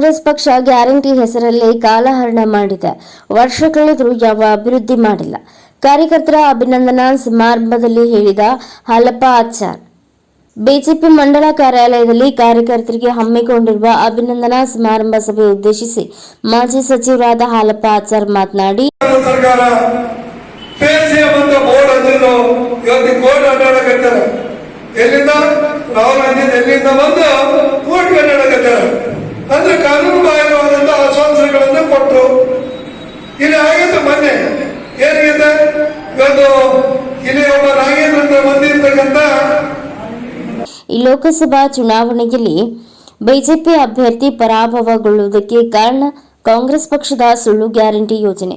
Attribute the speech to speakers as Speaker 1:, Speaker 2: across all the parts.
Speaker 1: ಕಾಂಗ್ರೆಸ್ ಪಕ್ಷ ಗ್ಯಾರಂಟಿ ಹೆಸರಲ್ಲಿ ಕಾಲಹರಣ ಮಾಡಿದೆ. ವರ್ಷ ಕಳೆದರೂ ಯಾವ ಅಭಿವೃದ್ಧಿ ಮಾಡಿಲ್ಲ. ಕಾರ್ಯಕರ್ತರ ಅಭಿನಂದನಾ ಸಮಾರಂಭದಲ್ಲಿ ಹೇಳಿದ ಹಾಲಪ್ಪ ಆಚಾರ್, ಬಿಜೆಪಿ ಮಂಡಲ ಕಾರ್ಯಾಲಯದಲ್ಲಿ ಕಾರ್ಯಕರ್ತರಿಗೆ ಹಮ್ಮಿಕೊಂಡಿರುವ ಅಭಿನಂದನಾ ಸಮಾರಂಭ ಸಭೆ ಉದ್ದೇಶಿಸಿ ಮಾಜಿ ಸಚಿವರಾದ ಹಾಲಪ್ಪ ಆಚಾರ್ ಮಾತನಾಡಿ
Speaker 2: ಅಂದ್ರೆ ಕಾನೂನು ಬಾಹಿರವಾದಂತ ಆಶ್ವಾಸನೆಗಳನ್ನ ಕೊಟ್ಟರು ಇಲ್ಲಿ ಆಗಿದ್ದ ಮೊನ್ನೆ ಏನಾಗಿದೆ ಇವತ್ತು ಇಲ್ಲಿ ಒಬ್ಬ ನಾಗೇಂದ್ರ ಅಂತ ಬಂದಿರ್ತಕ್ಕಂಥ
Speaker 1: ಈ ಲೋಕಸಭಾ ಚುನಾವಣೆಯಲ್ಲಿ ಬಿಜೆಪಿ ಅಭ್ಯರ್ಥಿ ಪರಾಭವಗೊಳ್ಳುವುದಕ್ಕೆ ಕಾರಣ ಕಾಂಗ್ರೆಸ್ ಪಕ್ಷದ ಸುಳ್ಳು ಗ್ಯಾರಂಟಿ ಯೋಜನೆ.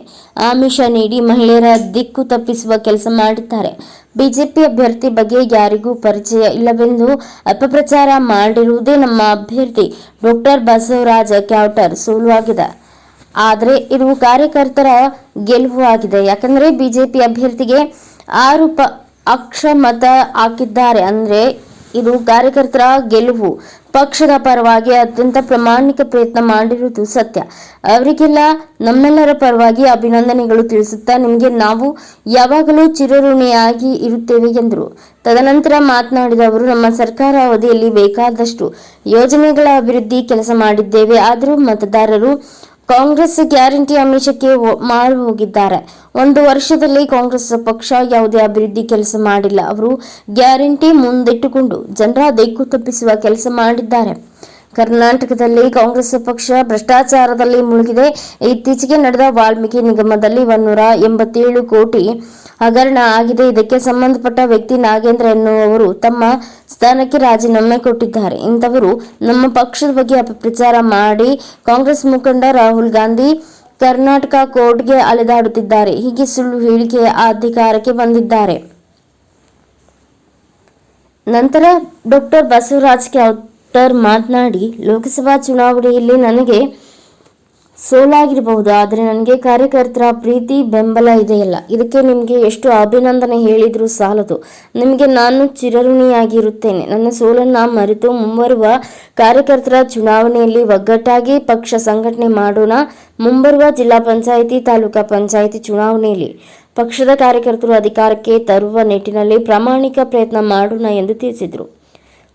Speaker 1: ಆಮಿಷ ನೀಡಿ ಮಹಿಳೆಯರ ದಿಕ್ಕು ತಪ್ಪಿಸುವ ಕೆಲಸ ಮಾಡಿದ್ದಾರೆ. ಬಿಜೆಪಿ ಅಭ್ಯರ್ಥಿ ಬಗ್ಗೆ ಯಾರಿಗೂ ಪರಿಚಯ ಇಲ್ಲವೆಂದು ಅಪಪ್ರಚಾರ ಮಾಡಿರುವುದೇ ನಮ್ಮ ಅಭ್ಯರ್ಥಿ ಡಾಕ್ಟರ್ ಬಸವರಾಜ ಕ್ಯಾವ್ಟರ್ ಸೋಲುವಾಗಿದೆ ಆದರೆ ಇದು ಕಾರ್ಯಕರ್ತರ ಗೆಲುವು ಆಗಿದೆ. ಯಾಕಂದ್ರೆ ಬಿಜೆಪಿ ಅಭ್ಯರ್ಥಿಗೆ ಆರು ಪ ಅಕ್ಷ ಮತ ಹಾಕಿದ್ದಾರೆ. ಅಂದ್ರೆ ಇದು ಕಾರ್ಯಕರ್ತರ ಗೆಲುವು. ಪಕ್ಷದ ಪರವಾಗಿ ಅತ್ಯಂತ ಪ್ರಾಮಾಣಿಕ ಪ್ರಯತ್ನ ಮಾಡಿರುವುದು ಸತ್ಯ. ಅವರಿಗೆಲ್ಲ ನಮ್ಮೆಲ್ಲರ ಪರವಾಗಿ ಅಭಿನಂದನೆಗಳು ತಿಳಿಸುತ್ತಾ ನಿಮಗೆ ನಾವು ಯಾವಾಗಲೂ ಚಿರಋಣಿಯಾಗಿ ಇರುತ್ತೇವೆ ಎಂದರು. ತದನಂತರ ಮಾತನಾಡಿದ ಅವರು, ನಮ್ಮ ಸರ್ಕಾರ ಅವಧಿಯಲ್ಲಿ ಬೇಕಾದಷ್ಟು ಯೋಜನೆಗಳ ಅಭಿವೃದ್ಧಿ ಕೆಲಸ ಮಾಡಿದ್ದೇವೆ. ಆದರೂ ಮತದಾರರು ಕಾಂಗ್ರೆಸ್ ಗ್ಯಾರಂಟಿ ಅಮಿಷಕ್ಕೆ ಮಾರು ಹೋಗಿದ್ದಾರೆ. ಒಂದು ವರ್ಷದಲ್ಲಿ ಕಾಂಗ್ರೆಸ್ ಪಕ್ಷ ಯಾವುದೇ ಅಭಿವೃದ್ಧಿ ಕೆಲಸ ಮಾಡಿಲ್ಲ. ಅವರು ಗ್ಯಾರಂಟಿ ಮುಂದಿಟ್ಟುಕೊಂಡು ಜನರ ದಿಕ್ಕು ತಪ್ಪಿಸುವ ಕೆಲಸ ಮಾಡಿದ್ದಾರೆ. ಕರ್ನಾಟಕದಲ್ಲಿ ಕಾಂಗ್ರೆಸ್ ಪಕ್ಷ ಭ್ರಷ್ಟಾಚಾರದಲ್ಲಿ ಮುಳುಗಿದೆ. ಇತ್ತೀಚೆಗೆ ನಡೆದ ವಾಲ್ಮೀಕಿ ನಿಗಮದಲ್ಲಿ ಒಂದೂರ ಎಂಬತ್ತೇಳು ಕೋಟಿ ಹಗರಣ ಆಗಿದೆ. ಇದಕ್ಕೆ ಸಂಬಂಧಪಟ್ಟ ವ್ಯಕ್ತಿ ನಾಗೇಂದ್ರ ಎನ್ನುವವರು ತಮ್ಮ ಸ್ಥಾನಕ್ಕೆ ರಾಜೀನಾಮೆ ಕೊಟ್ಟಿದ್ದಾರೆ. ಇಂಥವರು ನಮ್ಮ ಪಕ್ಷದ ಬಗ್ಗೆ ಅಪಪ್ರಚಾರ ಮಾಡಿ ಕಾಂಗ್ರೆಸ್ ಮುಖಂಡ ರಾಹುಲ್ ಗಾಂಧಿ ಕರ್ನಾಟಕ ಕೋರ್ಟ್ಗೆ ಅಲೆದಾಡುತ್ತಿದ್ದಾರೆ. ಹೀಗೆ ಸುಳ್ಳು ಹೇಳಿಕೆ ಅಧಿಕಾರಕ್ಕೆ ಬಂದಿದ್ದಾರೆ. ನಂತರ ಡಾಕ್ಟರ್ ಬಸವರಾಜ್ ಕ್ಯಾಟರ್ ಮಾತನಾಡಿ, ಲೋಕಸಭಾ ಚುನಾವಣೆಯಲ್ಲಿ ನನಗೆ ಸೋಲಾಗಿರಬಹುದು, ಆದರೆ ನನಗೆ ಕಾರ್ಯಕರ್ತರ ಪ್ರೀತಿ, ಬೆಂಬಲ ಇದೆಯಲ್ಲ ಇದಕ್ಕೆ ನಿಮಗೆ ಎಷ್ಟು ಅಭಿನಂದನೆ ಹೇಳಿದರೂ ಸಾಲದು. ನಿಮಗೆ ನಾನು ಚಿರಋಣಿಯಾಗಿರುತ್ತೇನೆ. ನನ್ನ ಸೋಲನ್ನು ಮರೆತು ಮುಂಬರುವ ಕಾರ್ಯಕರ್ತರ ಚುನಾವಣೆಯಲ್ಲಿ ಒಗ್ಗಟ್ಟಾಗಿ ಪಕ್ಷ ಸಂಘಟನೆ ಮಾಡೋಣ. ಮುಂಬರುವ ಜಿಲ್ಲಾ ಪಂಚಾಯಿತಿ, ತಾಲೂಕಾ ಪಂಚಾಯಿತಿ ಚುನಾವಣೆಯಲ್ಲಿ ಪಕ್ಷದ ಕಾರ್ಯಕರ್ತರು ಅಧಿಕಾರಕ್ಕೆ ತರುವ ನಿಟ್ಟಿನಲ್ಲಿ ಪ್ರಾಮಾಣಿಕ ಪ್ರಯತ್ನ ಮಾಡೋಣ ಎಂದು ತಿಳಿಸಿದರು.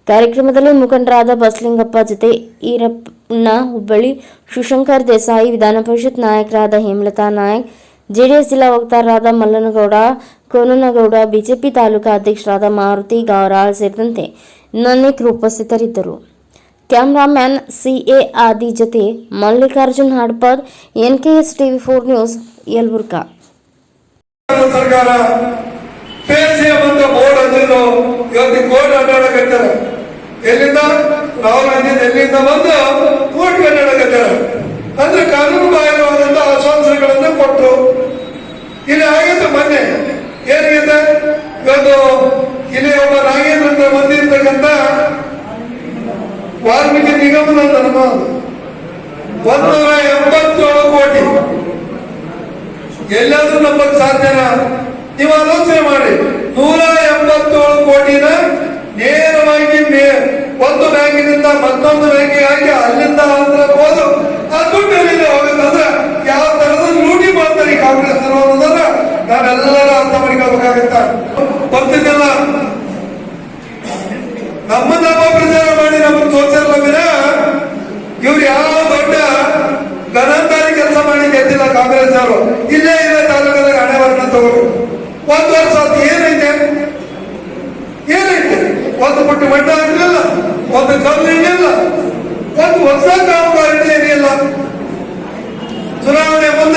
Speaker 1: ಕಾರ್ಯಕ್ರಮದಲ್ಲಿ ಮುಖಂಡರಾದ ಬಸಲಿಂಗಪ್ಪ ಜೊತೆ ಈರಪ್ಪನ ಹುಬ್ಬಳ್ಳಿ ಶಿವಶಂಕರ್ ದೇಸಾಯಿ, ವಿಧಾನ ಪರಿಷತ್ ನಾಯಕರಾದ ಹೇಮಲತಾ ನಾಯಕ್, ಜೆಡಿಎಸ್ ಜಿಲ್ಲಾ ವಕ್ತಾರರಾದ ಮಲ್ಲನಗೌಡ, ಕೋನನಗೌಡ, ಬಿಜೆಪಿ ತಾಲೂಕಾ ಅಧ್ಯಕ್ಷರಾದ ಮಾರುತಿ ಗೌರಾಳ್ ಸೇರಿದಂತೆ ಅನೇಕರು ಉಪಸ್ಥಿತರಿದ್ದರು. ಕ್ಯಾಮ್ರಾಮ್ಯಾನ್ ಸಿಎ ಆದಿ ಜೊತೆ Mallikarjun Hadpad NKS TV four news, Yelburga.
Speaker 2: ಸರ್ಕಾರ ಬೋರ್ಡ್ ಇವತ್ತು ಕೋರ್ಟ್ ಅಡ್ಡಾಡಕತ್ತಾರ ಎಲ್ಲಿಂದ? ರಾಹುಲ್ ಎಲ್ಲಿಂದ ಬಂದು ಕೋರ್ಟ್ ಅಡ್ಡಾಡಕತ್ತಾರ ಅಂದ್ರೆ ಕಾನೂನು ಬಾಹಿರವಾದಂತ ಆಶ್ವಾಸನೆಗಳನ್ನ ಕೊಟ್ಟರು. ಇಲ್ಲಿ ಆಗಿತ್ತು ಮೊನ್ನೆ ಏನಾಗಿದೆ? ಇವತ್ತು ಇಲ್ಲಿ ಒಬ್ಬ ನಾಗೇಂದ್ರ ಅಂತ ಬಂದಿರ್ತಕ್ಕಂಥ ವಾಲ್ಮೀಕಿ ನಿಗಮದ ಧರ್ಮ ಒಂದೂರ ಎಂಬತ್ತೇಳು ಕೋಟಿ. ಎಲ್ಲಾದ್ರೂ ನಂಬಕ್ ಸಾಧ್ಯನಾ? ನೀವು ಆಲೋಚನೆ ಮಾಡಿ ನೂರ ಎಂಬತ್ತೇಳು ಕೋಟಿನ ನೇರವಾಗಿ ಮೇ- ಒಂದು ಬ್ಯಾಂಕಿನಿಂದ ಮತ್ತೊಂದು ವೇಗಿ ಹಾಕಿ ಅಲ್ಲಿಂದ ಅಂದ್ರೆ ಹೋದು. ದುಡ್ಡು ಎಲ್ಲಿದೆ ಹೋಗುತ್ತಂದ್ರೆ ಯಾವ ತರದ ಲೂಟಿ ಮಾಡ್ತಾರೆ ಈ ಕಾಂಗ್ರೆಸ್ ಅನ್ನೋದನ್ನ ನಾವೆಲ್ಲರೂ ಅರ್ಥ ಮಾಡಿಕೊಳ್ಬೇಕಾಗತ್ತ. ಬರ್ತಿದ್ದಲ್ಲ ನಮ್ಮನ್ನ ಅಪಪ್ರಚಾರ ಮಾಡಿ ನಮ್ಮನ್ನು ತೋರಿಸಿರಲ್ಲ ವಿನ ಇವ್ರು ಯಾವ ದೊಡ್ಡ ಗಣಂತಾರಿ ಕೆಲಸ ಮಾಡಿ ಗೆದ್ದಿಲ್ಲ ಕಾಂಗ್ರೆಸ್ ಅವರು. ಇಲ್ಲೇ ಇಲ್ಲೇ ತಾಲೂಕದಾಗ ಹಣೆ ಬರ್ನ ತಗೋರು ಒಂದು ವರ್ಷ ಅದು ಏನೈತೆ? ಏನೈತೆ? ಒಂದು ಪುಟ್ಟು ಮಟ್ಟ ಆಗಲಿಲ್ಲ. ಒಂದು ಕಲ್ಲು ಏನಿಲ್ಲ. ಒಂದು ಹೊಸ ಕಾಮಗಾರಿಗಳು ಏನಿಲ್ಲ. ಚುನಾವಣೆ ಮುಂದೆ